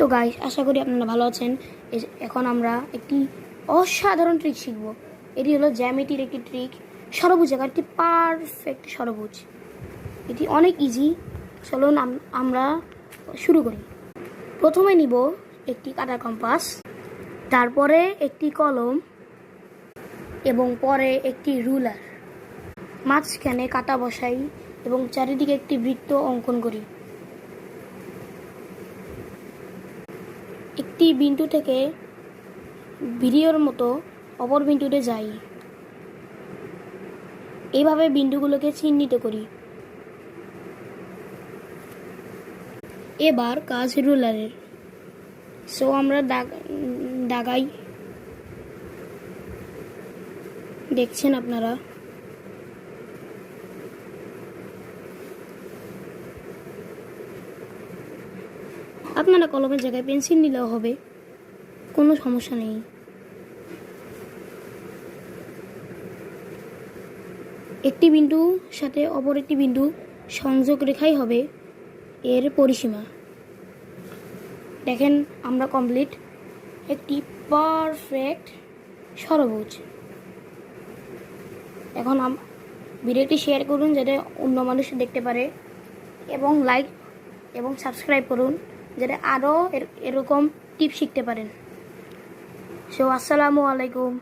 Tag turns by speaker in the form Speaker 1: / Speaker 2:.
Speaker 1: তো গাইস আশা করি আপনারা ভালো আছেন। এখন আমরা একটি অসাধারণ ট্রিক শিখব। এটি হলো জ্যামিতির একটি ট্রিক সরবুজ আঁকা একটি পারফেক্ট সরবুজ। এটি অনেক ইজি চলুন আমরা শুরু করি। প্রথমে নিব একটি কাটা কম্পাস তারপরে একটি কলম এবং পরে একটি রুলার মাঝখানে কাটা বসাই এবং চারিদিকে একটি বৃত্ত অঙ্কন করি। একটি বিন্দু থেকে ভিডিওর মতো অপর বিন্দুতে যাই। এইভাবে বিন্দুগুলোকে চিহ্নিত করি। এবার কাজ রুলারের। সো আমরা দাগ দাগাই। দেখছেন আপনারা? আপনারা কলমের জায়গায় পেন্সিল নিলেও হবে। কোনো সমস্যা নেই। একটি বিন্দু সাথে অপর একটি বিন্দু সংযোগ রেখাই হবে এর পরিসীমা। দেখেন, আমরা কমপ্লিট একটি পারফেক্ট সরবুজ। এখন ভিডিওটি শেয়ার করুন, যাতে অন্য মানুষ দেখতে পারে। এবং লাইক এবং সাবস্ক্রাইব করুন। যাতে আরও এর- এরকম টিপ শিখতে পারেন। সো আসসালামু আলাইকুম।